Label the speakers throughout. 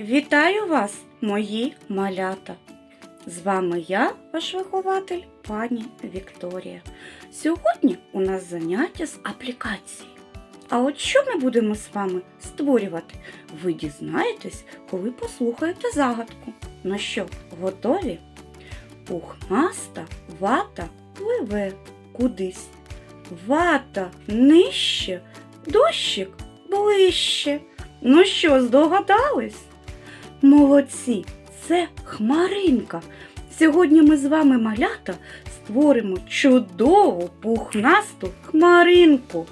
Speaker 1: Вітаю вас, мої малята! З вами я, ваш вихователь, пані Вікторія. Сьогодні у нас заняття з аплікації. А от що ми будемо з вами створювати? Ви дізнаєтесь, коли послухаєте загадку. Ну що, готові? Пухнаста вата пливе кудись. Вата нижче, дощик ближче. Ну що, здогадались? Молодці, це хмаринка. Сьогодні ми з вами, малята, створимо чудову пухнасту хмаринку.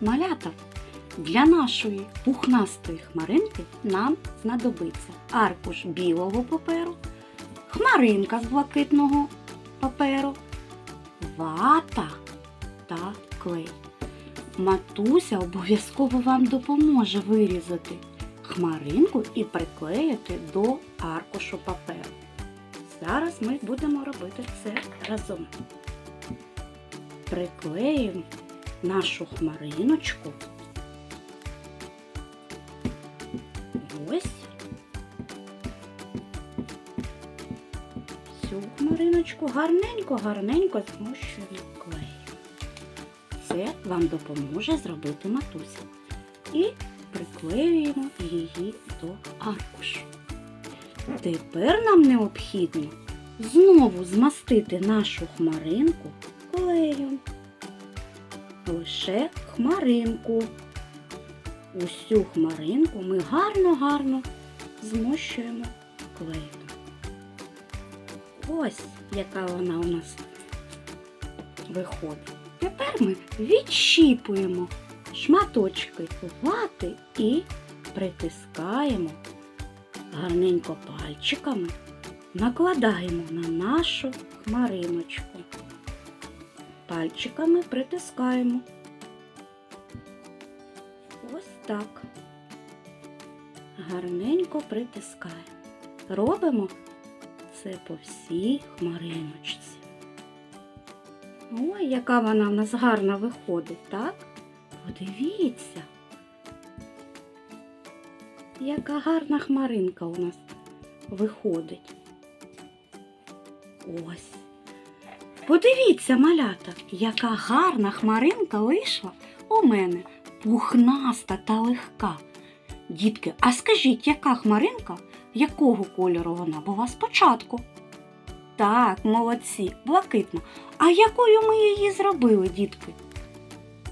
Speaker 1: Малята, для нашої пухнастої хмаринки нам знадобиться аркуш білого паперу, хмаринка з блакитного паперу, вата та клей. Матуся обов'язково вам допоможе вирізати хмаринку і приклеїти до аркушу паперу. Зараз ми будемо робити це разом. Приклеїмо нашу хмариночку. Ось. Цю хмариночку гарненько-гарненько змощуємо клеєм. Це вам допоможе зробити матуся. І приклеюємо її до аркушу. Тепер нам необхідно знову змастити нашу хмаринку клеєм. Лише хмаринку. Усю хмаринку ми гарно-гарно змощуємо клеєм. Ось яка вона у нас виходить. Тепер ми відщіпуємо шматочки вати і притискаємо гарненько пальчиками, накладаємо на нашу хмариночку. Пальчиками притискаємо. Ось так. Гарненько притискаємо. Робимо це по всій хмариночці. Ой, яка вона в нас гарна виходить, так? Подивіться. Яка гарна хмаринка у нас виходить. Ось. Подивіться, малята, яка гарна хмаринка вийшла у мене, пухнаста та легка. Дітки, а скажіть, яка хмаринка, якого кольору вона була спочатку? Так, молодці, блакитна. А якою ми її зробили, дітки?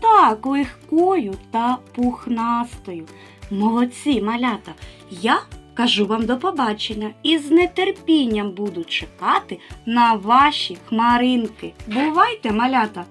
Speaker 1: Так, легкою та пухнастою. Молодці, малята. Я кажу вам до побачення і з нетерпінням буду чекати на ваші хмаринки. Бувайте, малята!